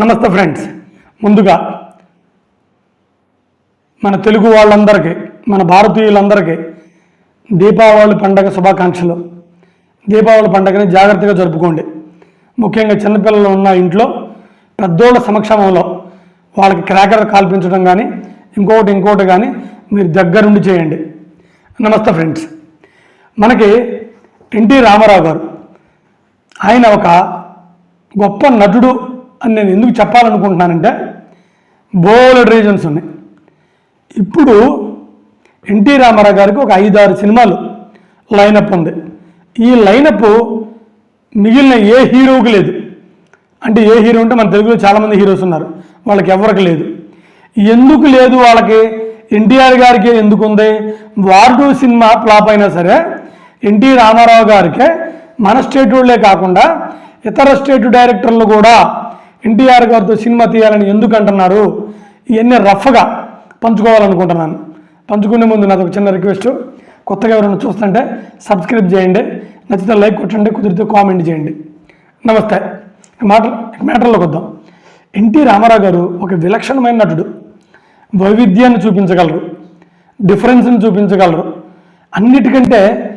నమస్తే ఫ్రెండ్స్. ముందుగా మన తెలుగు వాళ్ళందరికీ మన భారతీయులందరికీ దీపావళి పండగ శుభాకాంక్షలు. దీపావళి పండగని జాగ్రత్తగా జరుపుకోండి. ముఖ్యంగా చిన్నపిల్లలు ఉన్న ఇంట్లో పెద్దోళ్ళ సమక్షమంలో వాళ్ళకి క్రాకర్ కాల్పించడం కానీ ఇంకొకటి ఇంకొకటి కానీ మీరు దగ్గరుండి చేయండి. నమస్తే ఫ్రెండ్స్. మనకి ఎన్టీ రామారావు గారు ఆయన ఒక గొప్ప నటుడు అని నేను ఎందుకు చెప్పాలనుకుంటున్నానంటే బోలెడ్ రీజన్స్ ఉన్నాయి. ఇప్పుడు ఎన్టీ రామారావు గారికి ఒక ఐదారు సినిమాలు లైనప్ ఉంది. ఈ లైనప్ మిగిలిన ఏ హీరోకి లేదు. అంటే ఏ హీరో అంటే మన తెలుగులో చాలామంది హీరోస్ ఉన్నారు. వాళ్ళకి ఎవరికి లేదు. ఎందుకు లేదు వాళ్ళకి? ఎన్టీఆర్ గారికి ఎందుకు ఉంది? వార్డు సినిమా ఫ్లాప్ అయినా సరే ఎన్టీ రామారావు గారికే మన స్టేట్ వాళ్ళే కాకుండా ఇతర స్టేట్ డైరెక్టర్లు కూడా ఎన్టీఆర్ గారితో సినిమా తీయాలని ఎందుకు అంటున్నారు ఇవన్నీ రఫ్గా పంచుకోవాలనుకుంటున్నాను. పంచుకునే ముందు నాది ఒక చిన్న రిక్వెస్ట్. కొత్తగా ఎవరైనా చూస్తుంటే సబ్స్క్రైబ్ చేయండి. నచ్చితే లైక్ కొట్టండి. కుదిరితే కామెంట్ చేయండి. నమస్తే. మాట మ్యాటర్లోకి వద్దాం. ఎన్టీ రామారావు గారు ఒక విలక్షణమైన నటుడు. వైవిధ్యాన్ని చూపించగలరు. డిఫరెన్స్ని చూపించగలరు. అన్నిటికంటే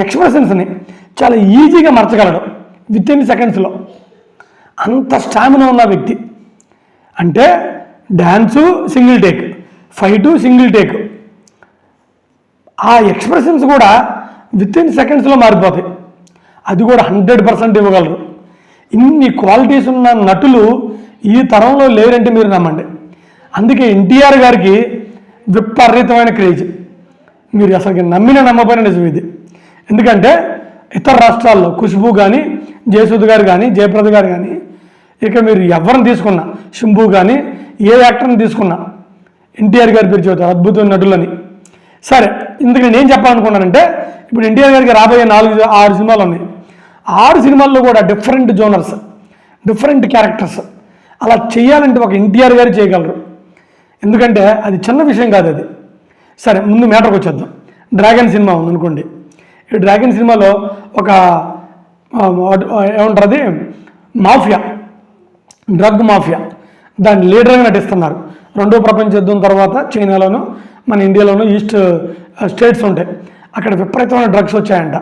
ఎక్స్ప్రెషన్స్ని చాలా ఈజీగా మార్చగలడు. విత్ ఇన్ సెకండ్స్లో. అంత స్టామినా ఉన్న వ్యక్తి. అంటే dance single take fight single take. ఆ ఎక్స్ప్రెషన్స్ కూడా విత్ ఇన్ సెకండ్స్లో మారిపోతాయి. అది కూడా హండ్రెడ్ పర్సెంట్ ఇవ్వగలరు. ఇన్ని క్వాలిటీస్ ఉన్న నటులు ఈ తరంలో లేరంటే మీరు నమ్మండి. అందుకే ఎన్టీఆర్ గారికి విపరీతమైన క్రేజ్. మీరు అసలు నమ్మిన నమ్మపోయిన నిజం ఇది. ఎందుకంటే ఇతర రాష్ట్రాల్లో ఖుష్బు కానీ జయసుద్ గారు కానీ జయప్రద గారు కానీ ఇక మీరు ఎవరిని తీసుకున్నా శంభు కానీ ఏ యాక్టర్ని తీసుకున్నా ఎన్టీఆర్ గారి పేరు చెబుతారు అద్భుతమైన నటులని. సరే ఇందుకు నేను ఏం చెప్పాలనుకున్నానంటే ఇప్పుడు ఎన్టీఆర్ గారికి రాబోయే నాలుగు ఆరు సినిమాలు ఉన్నాయి. ఆరు సినిమాల్లో కూడా డిఫరెంట్ జోనర్స్ డిఫరెంట్ క్యారెక్టర్స్ అలా చేయాలంటే ఒక ఎన్టీఆర్ గారు చేయగలరు. ఎందుకంటే అది చిన్న విషయం కాదు అది. సరే ముందు మ్యాటర్కి వచ్చేద్దాం. డ్రాగన్ సినిమా ఉంది అనుకోండి ఈ డ్రాగన్ సినిమాలో ఒక ఏమంటారు అది? మాఫియా. Drug mafia. దాని లీడర్గా నటిస్తున్నారు. రెండో ప్రపంచ యుద్ధం తర్వాత చైనాలోను మన ఇండియాలోను ఈస్ట్ స్టేట్స్ ఉంటాయి. అక్కడ విపరీతమైన డ్రగ్స్ వచ్చాయంట.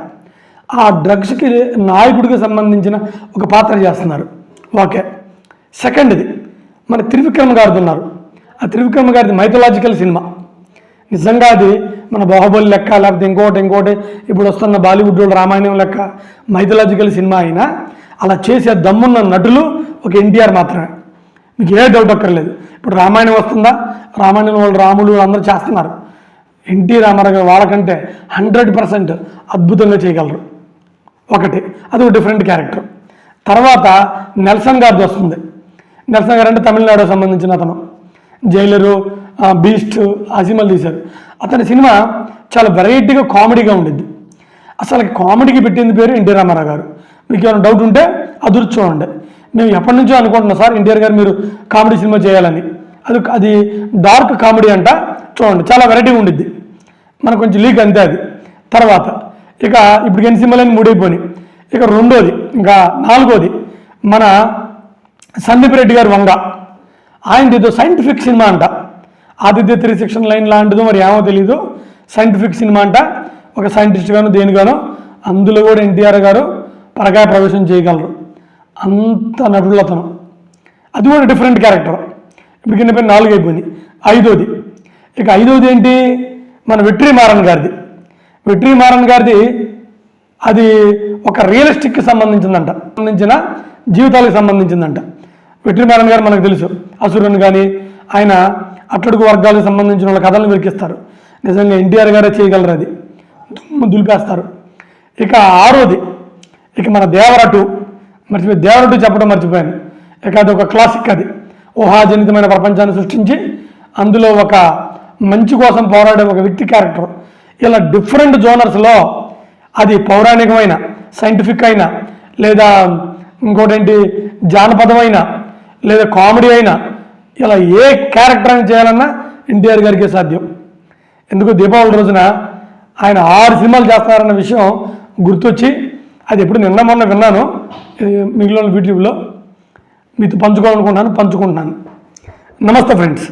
ఆ డ్రగ్స్కి నాయకుడికి సంబంధించిన ఒక పాత్ర చేస్తున్నారు. ఓకే. సెకండ్ది మన త్రివిక్రమ గారిది ఉన్నారు. ఆ త్రివిక్రమ గారిది మైథలాజికల్ సినిమా. నిజంగా అది మన బాహుబలి లెక్క లేకపోతే ఇంకోటి ఇంకోటి ఇప్పుడు వస్తున్న బాలీవుడ్ రామాయణం లెక్క మైథలాజికల్ సినిమా అయినా అలా చేసే దమ్మున్న నటులు ఒక ఎన్టీఆర్ మాత్రమే. మీకు ఏ డౌట్ అక్కర్లేదు. ఇప్పుడు రామాయణం వస్తుందా? రామాయణం వాళ్ళు రాములు అందరూ చేస్తున్నారు. ఎన్టీ రామారావు గారు వాళ్ళకంటే హండ్రెడ్ పర్సెంట్ అద్భుతంగా చేయగలరు. ఒకటి. అది ఒక డిఫరెంట్ క్యారెక్టర్ తర్వాత నెల్సన్ గారిది వస్తుంది. నెల్సన్ గారు అంటే తమిళనాడు సంబంధించిన అతను. జైలరు బీస్ట్ అజిమల్ తీశారు. అతని సినిమా చాలా వెరైటీగా కామెడీగా ఉండిద్ది. అసలు కామెడీకి పెట్టింది పేరు ఎన్టీ రామారావు గారు. మీకు ఏమైనా డౌట్ ఉంటే అదురు చూడండి. మేము ఎప్పటి నుంచో అనుకుంటున్నాం సార్ ఎన్టీఆర్ గారు మీరు కామెడీ సినిమా చేయాలని. అది అది డార్క్ కామెడీ అంట చూడండి. చాలా వెరైటీ ఉండిద్ది. మనకు కొంచెం లీక్ అంతే అది. తర్వాత ఇక ఇప్పుడు ఎన్ని సినిమాలని మూడైపోయినాయి. ఇక రెండోది ఇంకా నాలుగోది మన సందీప్ రెడ్డి గారు వంగ. ఆయన ఏదో సైంటిఫిక్ సినిమా అంట. ఆదిత్య త్రీ సెక్షన్ లైన్ లాంటిదో మరి ఏమో తెలీదు. సైంటిఫిక్ సినిమా అంట. ఒక సైంటిస్ట్ గాను దేనిగానో అందులో కూడా ఎన్టీఆర్ గారు పరకాయ ప్రవేశం చేయగలరు. అంత నటులు అతను అది కూడా డిఫరెంట్ క్యారెక్టర్ ఇప్పుడు కింద పైన నాలుగు అయిపోయింది ఐదోది. ఇక ఐదోది ఏంటి? మన వెట్రి మారన్ గారిది. వెట్రి మారన్ గారిది అది ఒక రియలిస్టిక్కి సంబంధించిందంట. సంబంధించిన జీవితాలకు సంబంధించిందంట. వెట్రి మారన్ గారు మనకు తెలుసు. అసురుని కానీ ఆయన అట్టడుగు వర్గాలకు సంబంధించిన వాళ్ళ కథలను వెలికిస్తారు. నిజంగా ఎన్టీఆర్ గారే చేయగలరు అది. దుమ్ము దులిపేస్తారు. ఇక ఆరోది. ఇక మన దేవరటు మర్చిపోయి దేవర టూ చెప్పడం మర్చిపోయాను. ఇక అది ఒక క్లాసిక్ అది. ఊహాజనితమైన ప్రపంచాన్ని సృష్టించి అందులో ఒక మంచి కోసం పోరాడే ఒక వ్యక్తి క్యారెక్టర్ ఇలా డిఫరెంట్ జోనర్స్లో అది పౌరాణికమైన సైంటిఫిక్ అయినా లేదా ఇంకోటేంటి జానపదమైన లేదా కామెడీ అయినా ఇలా ఏ క్యారెక్టర్ అని చేయాలన్నా ఎన్టీఆర్ గారికే సాధ్యం. ఎందుకు దీపావళి రోజున ఆయన ఆరు సినిమాలు చేస్తున్నారన్న విషయం గుర్తొచ్చి అది ఎప్పుడు నిన్న మొన్న విన్నాను. మిగిలిన యూట్యూబ్లో మీతో పంచుకోవాలనుకుంటున్నాను పంచుకుంటున్నాను. నమస్తే ఫ్రెండ్స్.